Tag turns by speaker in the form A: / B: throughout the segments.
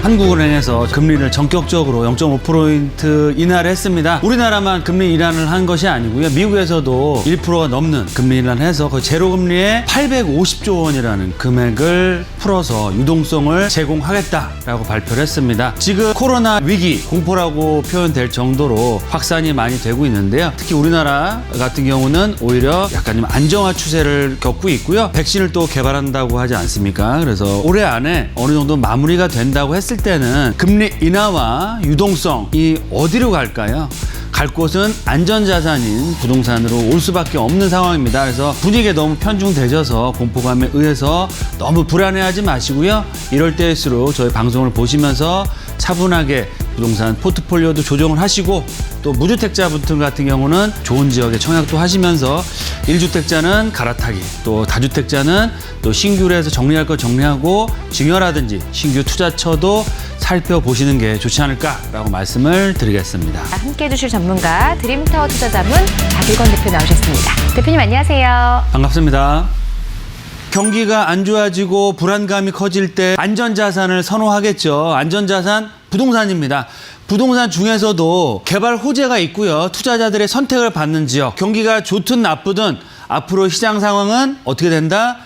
A: 한국은행에서 금리를 전격적으로 0.5% 인하를 했습니다. 우리나라만 금리 인하를 한 것이 아니고요. 미국에서도 1%가 넘는 금리 인하를 해서 그 제로 금리에 850조 원이라는 금액을 풀어서 유동성을 제공하겠다라고 발표를 했습니다. 지금 코로나 위기 공포라고 표현될 정도로 확산이 많이 되고 있는데요. 특히 우리나라 같은 경우는 오히려 약간 좀 안정화 추세를 겪고 있고요. 백신을 또 개발한다고 하지 않습니까? 그래서 올해 안에 어느 정도 마무리가 된다고 했을 때는 금리 인하와 유동성이 어디로 갈까요? 갈 곳은 안전자산인 부동산으로 올 수밖에 없는 상황입니다. 그래서 분위기에 너무 편중되셔서 공포감에 의해서 너무 불안해하지 마시고요. 이럴 때일수록 저희 방송을 보시면서 차분하게 부동산 포트폴리오도 조정을 하시고 또 무주택자 분들 같은 경우는 좋은 지역에 청약도 하시면서 일주택자는 갈아타기 또 다주택자는 또 신규로 해서 정리할 거 정리하고 증여라든지 신규 투자처도 살펴보시는 게 좋지 않을까라고 말씀을 드리겠습니다.
B: 함께 해주실 전문가 드림타워 투자자문 박일권 대표 나오셨습니다. 대표님 안녕하세요.
A: 반갑습니다. 경기가 안 좋아지고 불안감이 커질 때 안전자산을 선호하겠죠. 안전자산 부동산입니다. 부동산 중에서도 개발 호재가 있고요. 투자자들의 선택을 받는 지역. 경기가 좋든 나쁘든 앞으로 시장 상황은 어떻게 된다?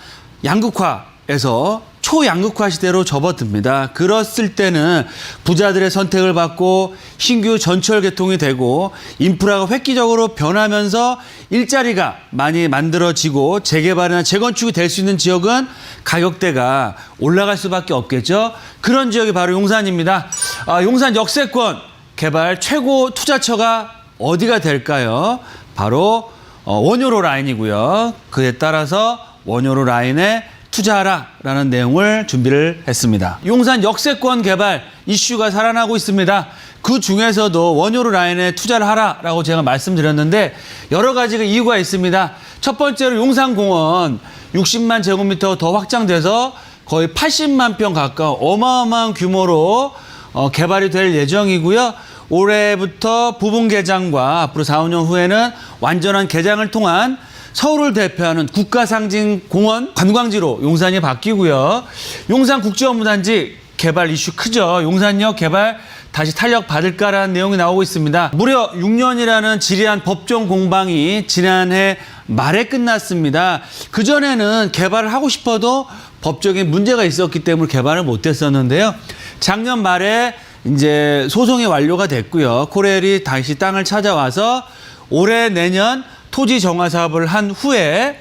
A: 양극화에서 초양극화 시대로 접어듭니다. 그랬을 때는 부자들의 선택을 받고 신규 전철 개통이 되고 인프라가 획기적으로 변하면서 일자리가 많이 만들어지고 재개발이나 재건축이 될 수 있는 지역은 가격대가 올라갈 수밖에 없겠죠. 그런 지역이 바로 용산입니다. 아, 용산 역세권 개발 최고 투자처가 어디가 될까요? 바로 어, 원효로 라인이고요. 그에 따라서 원효로 라인에 투자하라라는 내용을 준비를 했습니다. 용산 역세권 개발 이슈가 살아나고 있습니다. 그 중에서도 원효로 라인에 투자를 하라라고 제가 말씀드렸는데 여러 가지 이유가 있습니다. 첫 번째로 용산공원 60만 제곱미터 더 확장돼서 거의 80만 평 가까운 어마어마한 규모로 어, 개발이 될 예정이고요. 올해부터 부분 개장과 앞으로 4, 5년 후에는 완전한 개장을 통한 서울을 대표하는 국가상징 공원 관광지로 용산이 바뀌고요. 용산 국제업무단지 개발 이슈 크죠. 용산역 개발 다시 탄력 받을까라는 내용이 나오고 있습니다. 무려 6년이라는 지리한 법정 공방이 지난해 말에 끝났습니다. 그전에는 개발을 하고 싶어도 법적인 문제가 있었기 때문에 개발을 못했었는데요. 작년 말에 이제 소송이 완료가 됐고요. 코레일이 다시 땅을 찾아와서 올해 내년 토지 정화 사업을 한 후에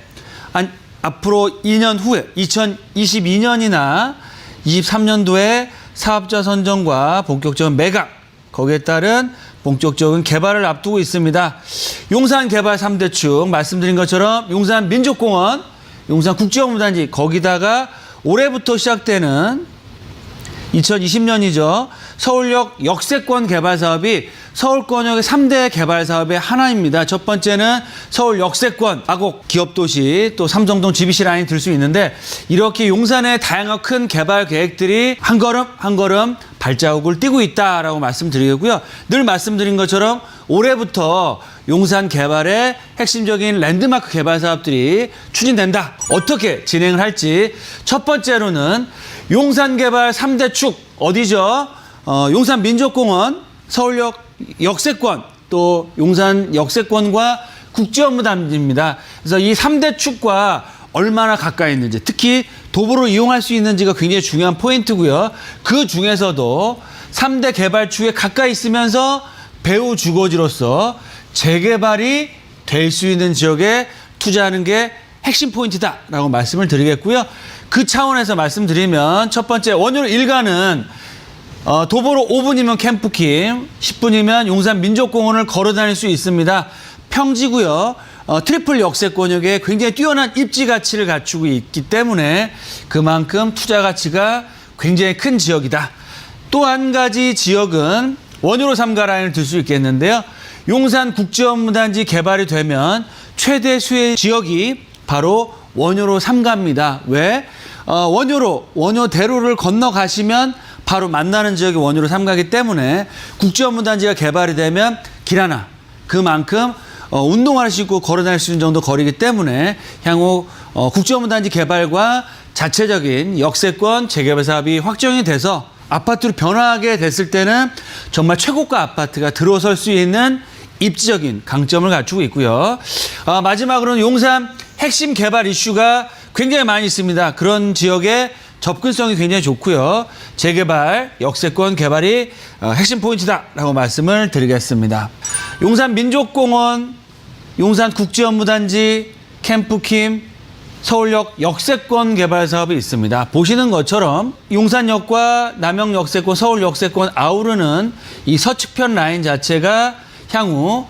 A: 한 앞으로 2년 후에 2022년이나 23년도에 사업자 선정과 본격적인 매각 거기에 따른 본격적인 개발을 앞두고 있습니다. 용산 개발 3대축 말씀드린 것처럼 용산 민족공원, 용산 국제업무단지 거기다가 올해부터 시작되는 2020년이죠. 서울역 역세권 개발 사업이 서울권역의 3대 개발 사업의 하나입니다. 첫 번째는 서울 역세권, 아곡 기업도시, 또 삼성동 GBC 라인이 들 수 있는데 이렇게 용산의 다양한 큰 개발 계획들이 한 걸음 한 걸음 발자국을 띄고 있다라고 말씀드리고요. 늘 말씀드린 것처럼 올해부터 용산 개발의 핵심적인 랜드마크 개발 사업들이 추진된다. 어떻게 진행을 할지 첫 번째로는 용산 개발 3대 축 어디죠? 어, 용산 민족공원, 서울역 역세권, 또 용산 역세권과 국제 업무 단지입니다. 그래서 이 3대 축과 얼마나 가까이 있는지, 특히 도보로 이용할 수 있는지가 굉장히 중요한 포인트고요. 그 중에서도 3대 개발축에 가까이 있으면서 배후 주거지로서 재개발이 될 수 있는 지역에 투자하는 게 핵심 포인트다라고 말씀을 드리겠고요. 그 차원에서 말씀드리면 첫 번째 원효 일가는 어, 도보로 5분이면 캠프킴, 10분이면 용산 민족공원을 걸어 다닐 수 있습니다. 평지고요. 어, 트리플 역세 권역에 굉장히 뛰어난 입지 가치를 갖추고 있기 때문에 그만큼 투자 가치가 굉장히 큰 지역이다. 또 한 가지 지역은 원효로 삼가 라인을 들 수 있겠는데요. 용산 국제업무단지 개발이 되면 최대 수혜 지역이 바로 원효로 삼가입니다. 왜? 어, 원효로, 원효대로를 건너가시면 바로 만나는 지역이 원효로 삼가기 때문에 국제업무단지가 개발이 되면 길 하나 그만큼 어, 운동화를 신고 걸어 다닐 수 있는 정도 거리기 때문에 향후 어, 국제업무단지 개발과 자체적인 역세권 재개발 사업이 확정이 돼서 아파트로 변화하게 됐을 때는 정말 최고가 아파트가 들어설 수 있는 입지적인 강점을 갖추고 있고요. 아, 마지막으로는 용산 핵심 개발 이슈가 굉장히 많이 있습니다. 그런 지역에 접근성이 굉장히 좋고요. 재개발, 역세권 개발이 어, 핵심 포인트다라고 말씀을 드리겠습니다. 용산 민족공원, 용산 국제업무단지, 캠프킴, 서울역 역세권 개발 사업이 있습니다. 보시는 것처럼 용산역과 남영 역세권, 서울 역세권 아우르는 이 서측편 라인 자체가 향후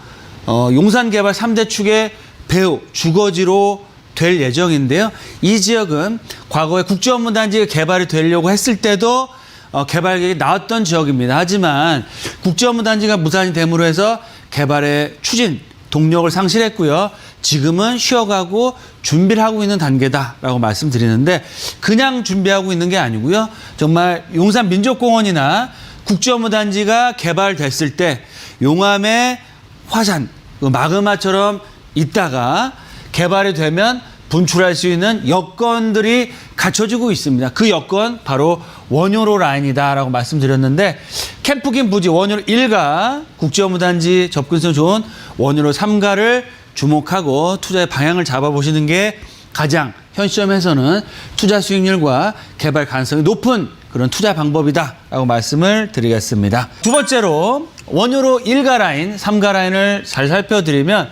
A: 어, 용산 개발 3대 축의 배후 주거지로 될 예정인데요. 이 지역은 과거에 국제업무단지가 개발이 되려고 했을 때도 어, 개발 계획이 나왔던 지역입니다. 하지만 국제업무단지가 무산이 됨으로 해서 개발의 추진, 동력을 상실했고요. 지금은 쉬어가고 준비를 하고 있는 단계다라고 말씀드리는데 그냥 준비하고 있는 게 아니고요. 정말 용산 민족공원이나 국제업무단지가 개발됐을 때 용암의 화산, 그 마그마처럼 있다가 개발이 되면 분출할 수 있는 여건들이 갖춰지고 있습니다. 그 여건 바로 원효로 라인이다라고 말씀드렸는데 캠프긴 부지 원효로 1가 국제업무단지 접근성 좋은 원효로 3가를 주목하고 투자의 방향을 잡아보시는 게 가장 현 시점에서는 투자 수익률과 개발 가능성이 높은 그런 투자 방법이다라고 말씀을 드리겠습니다. 두 번째로 원효로 1가 라인, 3가 라인을 잘 살펴드리면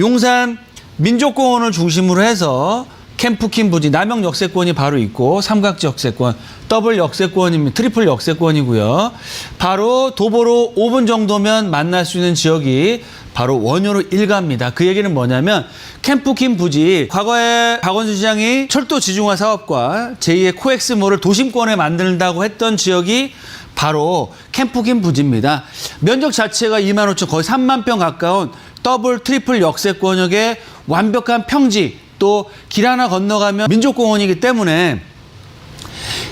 A: 용산 민족공원을 중심으로 해서 캠프킨 부지 남영 역세권이 바로 있고 삼각지 역세권, 더블 역세권입니다. 트리플 역세권이고요. 바로 도보로 5분 정도면 만날 수 있는 지역이 바로 원효로 일가입니다. 그 얘기는 뭐냐면 캠프킨 부지 과거에 박원순 시장이 철도 지중화 사업과 제2의 코엑스몰을 도심권에 만든다고 했던 지역이 바로 캠프긴 부지입니다. 면적 자체가 2만 5천 거의 3만 평 가까운 더블 트리플 역세 권역의 완벽한 평지 또 길 하나 건너가면 민족공원이기 때문에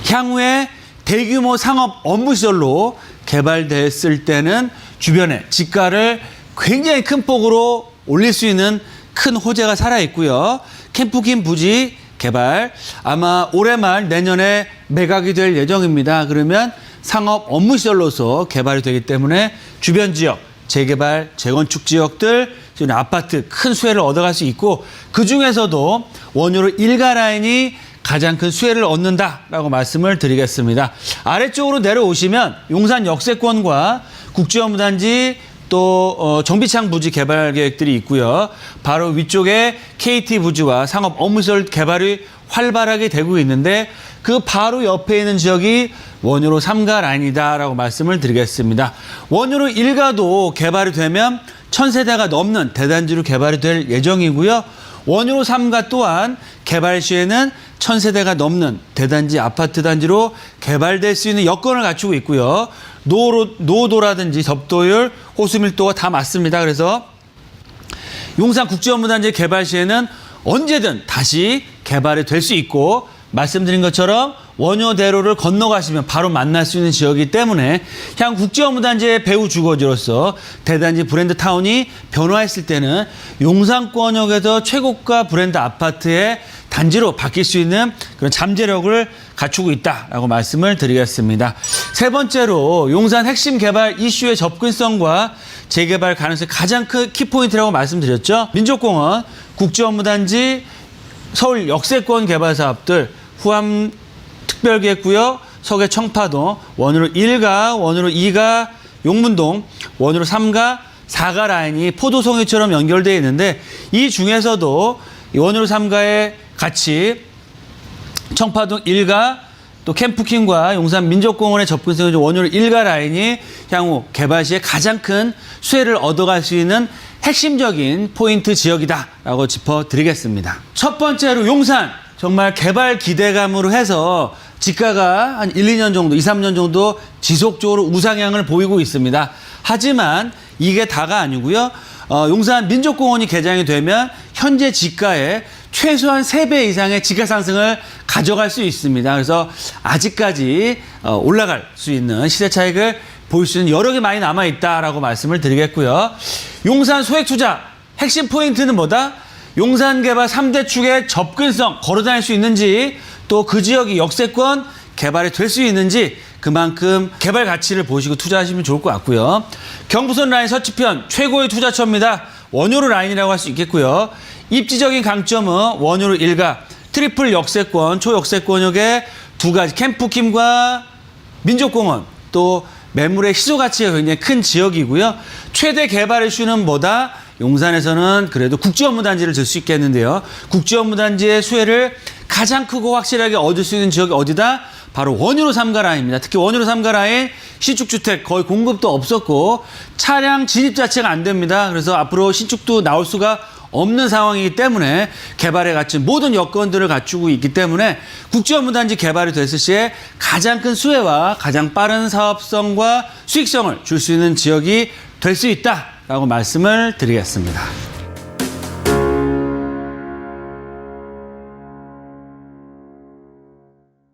A: 향후에 대규모 상업 업무 시설로 개발됐을 때는 주변에 지가를 굉장히 큰 폭으로 올릴 수 있는 큰 호재가 살아 있고요. 캠프긴 부지 개발 아마 올해 말 내년에 매각이 될 예정입니다. 그러면 상업 업무 시설로서 개발이 되기 때문에 주변 지역 재개발, 재건축 지역들, 지금 아파트 큰 수혜를 얻어갈 수 있고 그 중에서도 원효로 일가 라인이 가장 큰 수혜를 얻는다라고 말씀을 드리겠습니다. 아래쪽으로 내려오시면 용산 역세권과 국제업무단지 또 어, 정비창 부지 개발 계획들이 있고요. 바로 위쪽에 KT 부지와 상업 업무시설 개발이 활발하게 되고 있는데 그 바로 옆에 있는 지역이 원효로 3가 라인이다라고 말씀을 드리겠습니다. 원효로 1가도 개발이 되면 천세대가 넘는 대단지로 개발이 될 예정이고요. 원효로 3가 또한 개발 시에는 천세대가 넘는 대단지 아파트 단지로 개발될 수 있는 여건을 갖추고 있고요. 노로, 노도라든지 접도율, 호수 밀도가 다 맞습니다. 그래서 용산 국제업무단지 개발 시에는 언제든 다시 개발이 될 수 있고 말씀드린 것처럼 원효대로를 건너가시면 바로 만날 수 있는 지역이기 때문에 향 국제업무단지의 배후 주거지로서 대단지 브랜드 타운이 변화했을 때는 용산권역에서 최고가 브랜드 아파트의 단지로 바뀔 수 있는 그런 잠재력을 갖추고 있다라고 말씀을 드리겠습니다. 세 번째로 용산 핵심 개발 이슈의 접근성과 재개발 가능성이 가장 큰 키포인트라고 말씀드렸죠. 민족공원, 국제업무단지, 서울 역세권 개발 사업들, 후암 특별계획구역, 서계 청파동, 원으로 1가, 원으로 2가, 용문동, 원으로 3가, 4가 라인이 포도송이처럼 연결되어 있는데 이 중에서도 이 원으로 3가에 같이 청파동 1가 또 캠프킹과 용산 민족공원의 접근성이 원효로 1가 라인이 향후 개발 시에 가장 큰 수혜를 얻어갈 수 있는 핵심적인 포인트 지역이다라고 짚어드리겠습니다. 첫 번째로 용산 정말 개발 기대감으로 해서 지가가 한 1, 2년 정도, 2, 3년 정도 지속적으로 우상향을 보이고 있습니다. 하지만 이게 다가 아니고요. 어, 용산 민족공원이 개장이 되면 현재 지가의 최소한 3배 이상의 지가 상승을 가져갈 수 있습니다. 그래서 아직까지 어, 올라갈 수 있는 시대 차익을 보일 수 있는 개 많이 남아 있다라고 말씀을 드리겠고요. 용산 소액 투자 핵심 포인트는 뭐다? 용산 개발 3대 축의 접근성 걸어 다닐 수 있는지 또 그 지역이 역세권 개발이 될 수 있는지 그만큼 개발 가치를 보시고 투자하시면 좋을 것 같고요. 경부선 라인 서치편 최고의 투자처입니다. 원효로 라인이라고 할 수 있겠고요. 입지적인 강점은 원효로 일가 트리플 역세권, 초역세권역의 두 가지 캠프킴과 민족공원 또 매물의 희소 가치가 굉장히 큰 지역이고요. 최대 개발 이슈는 뭐다? 용산에서는 그래도 국제 업무 단지를 들 수 있겠는데요. 국제 업무 단지의 수혜를 가장 크고 확실하게 얻을 수 있는 지역이 어디다? 바로 원유로 삼가 라인입니다. 특히 원유로 삼가 라인 신축 주택 거의 공급도 없었고 차량 진입 자체가 안 됩니다. 그래서 앞으로 신축도 나올 수가 없는 상황이기 때문에 개발에 갖춘 모든 여건들을 갖추고 있기 때문에 국제업무단지 개발이 됐을 시에 가장 큰 수혜와 가장 빠른 사업성과 수익성을 줄 수 있는 지역이 될 수 있다라고 말씀을 드리겠습니다.